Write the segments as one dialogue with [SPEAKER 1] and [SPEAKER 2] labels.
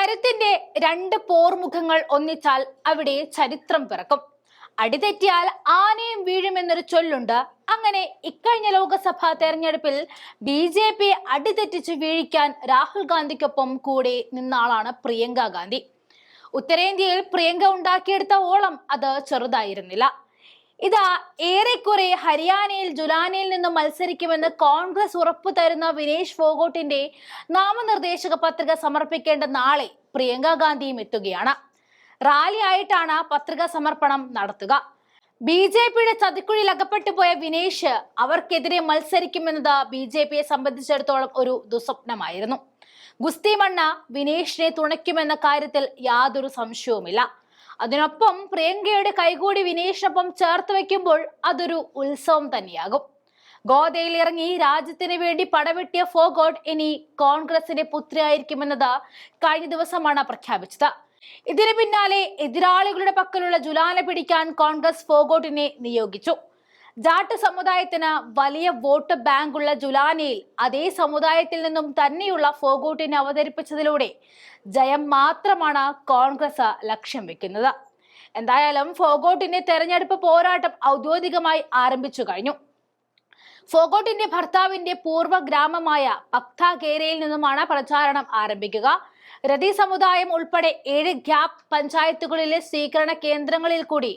[SPEAKER 1] കരുത്തിന്റെ രണ്ട് പോർമുഖങ്ങൾ ഒന്നിച്ചാൽ അവിടെ ചരിത്രം പിറക്കും. അടിതെറ്റിയാൽ ആനയും വീഴുമെന്നൊരു ചൊല്ലുണ്ട്. അങ്ങനെ ഇക്കഴിഞ്ഞ ലോക്സഭാ തെരഞ്ഞെടുപ്പിൽ ബി ജെ പി അടിതെറ്റിച്ച് വീഴിക്കാൻ രാഹുൽ ഗാന്ധിക്കൊപ്പം കൂടെ നിന്ന ആളാണ് പ്രിയങ്ക ഗാന്ധി. ഉത്തരേന്ത്യയിൽ പ്രിയങ്ക ഉണ്ടാക്കിയെടുത്ത ഓളം അത് ചെറുതായിരുന്നില്ല. ഇതാ ഏറെക്കുറെ ഹരിയാനയിൽ ജുലാനയിൽ നിന്നും മത്സരിക്കുമെന്ന് കോൺഗ്രസ് ഉറപ്പു തരുന്ന വിനേഷ് ഫോഗോട്ടിന്റെ നാമനിർദ്ദേശക പത്രിക സമർപ്പിക്കേണ്ട നാളെ പ്രിയങ്ക ഗാന്ധിയും എത്തുകയാണ്. റാലി ആയിട്ടാണ് പത്രിക സമർപ്പണം നടത്തുക. ബി ജെ പിയുടെ ചതിക്കുഴിയിൽ അകപ്പെട്ടു പോയ വിനേഷ് അവർക്കെതിരെ മത്സരിക്കുമെന്നത് ബി ജെ പിയെ സംബന്ധിച്ചിടത്തോളം ഒരു ദുസ്വപ്നമായിരുന്നു. ഗുസ്തി മണ്ണ വിനേഷിനെ തുണയ്ക്കുമെന്ന കാര്യത്തിൽ യാതൊരു സംശയവുമില്ല. അതിനൊപ്പം പ്രിയങ്കയുടെ കൈകൂടി വിനീഷിനൊപ്പം ചേർത്ത് വെക്കുമ്പോൾ അതൊരു ഉത്സവം തന്നെയാകും. ഗോദയിൽ ഇറങ്ങി രാജ്യത്തിന് വേണ്ടി പടവെട്ടിയ ഫോഗോട്ട് ഇനി കോൺഗ്രസിന്റെ പുത്രിയായിരിക്കുമെന്നത് കഴിഞ്ഞ ദിവസമാണ് പ്രഖ്യാപിച്ചത്. ഇതിന് പിന്നാലെ എതിരാളികളുടെ പക്കലുള്ള ജുലാന പിടിക്കാൻ കോൺഗ്രസ് ഫോഗോട്ടിനെ നിയോഗിച്ചു. ജാട്ട് സമുദായത്തിന് വലിയ വോട്ട് ബാങ്ക് ഉള്ള ജുലാനയിൽ അതേ സമുദായത്തിൽ നിന്നും തന്നെയുള്ള ഫോഗോട്ടിനെ അവതരിപ്പിച്ചതിലൂടെ ജയം മാത്രമാണ് കോൺഗ്രസ് ലക്ഷ്യം വെക്കുന്നത്. എന്തായാലും ഫോഗോട്ടിന്റെ തെരഞ്ഞെടുപ്പ് പോരാട്ടം ഔദ്യോഗികമായി ആരംഭിച്ചു കഴിഞ്ഞു. ഫോഗോട്ടിന്റെ ഭർത്താവിന്റെ പൂർവ ഗ്രാമമായ പക്താഗേരയിൽ നിന്നുമാണ് പ്രചാരണം ആരംഭിക്കുക. രതി സമുദായം ഉൾപ്പെടെ ഏഴ് ഗ്യാപ് പഞ്ചായത്തുകളിലെ സ്വീകരണ കേന്ദ്രങ്ങളിൽ കൂടി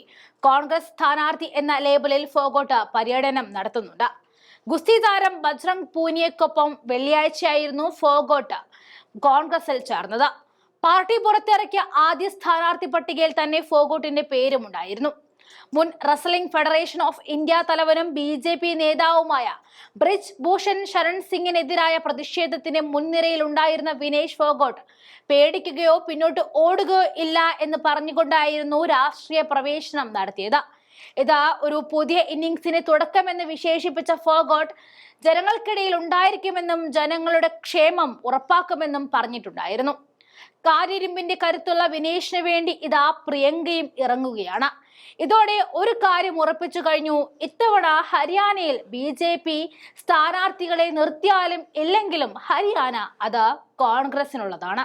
[SPEAKER 1] കോൺഗ്രസ് സ്ഥാനാർത്ഥി എന്ന ലേബലിൽ ഫോഗോട്ട് പര്യടനം നടത്തുന്നുണ്ട്. ഗുസ്തി താരം ബജ്രംഗ് പൂനിയക്കൊപ്പം വെള്ളിയാഴ്ചയായിരുന്നു ഫോഗോട്ട് കോൺഗ്രസിൽ ചേർന്നത്. പാർട്ടി പുറത്തിറക്കിയ ആദ്യ സ്ഥാനാർത്ഥി പട്ടികയിൽ തന്നെ ഫോഗോട്ടിന്റെ പേരുമുണ്ടായിരുന്നു മുൻ റസ്ലിംഗ് ഫെഡറേഷൻ ഓഫ് ഇന്ത്യ തലവനും ബി ജെ പി നേതാവുമായ ബ്രിജ് ഭൂഷൺ ശരൺ സിംഗിനെതിരായ പ്രതിഷേധത്തിന് മുൻനിരയിൽ ഉണ്ടായിരുന്ന വിനേഷ് ഫോഗോട്ട് പേടിക്കുകയോ പിന്നോട്ട് ഓടുകയോ ഇല്ല എന്ന് പറഞ്ഞുകൊണ്ടായിരുന്നു രാഷ്ട്രീയ പ്രവേശനം നടത്തിയത്. ഇതാ ഒരു പുതിയ ഇന്നിങ്സിന് തുടക്കമെന്ന് വിശേഷിപ്പിച്ച ഫോഗോട്ട് ജനങ്ങൾക്കിടയിൽ ഉണ്ടായിരിക്കുമെന്നും ജനങ്ങളുടെ ക്ഷേമം ഉറപ്പാക്കുമെന്നും പറഞ്ഞിട്ടുണ്ടായിരുന്നു. കാരിരുമ്പിന്റെ കരുത്തുള്ള വിനേഷിന് വേണ്ടി ഇതാ പ്രിയങ്കയും ഇറങ്ങുകയാണ്. ഇതോടെ ഒരു കാര്യം ഉറപ്പിച്ചു കഴിഞ്ഞു. ഇത്തവണ ഹരിയാനയിൽ ബി ജെ പി സ്ഥാനാർത്ഥികളെ നിർത്തിയാലും ഇല്ലെങ്കിലും ഹരിയാന അത് കോൺഗ്രസിനുള്ളതാണ്.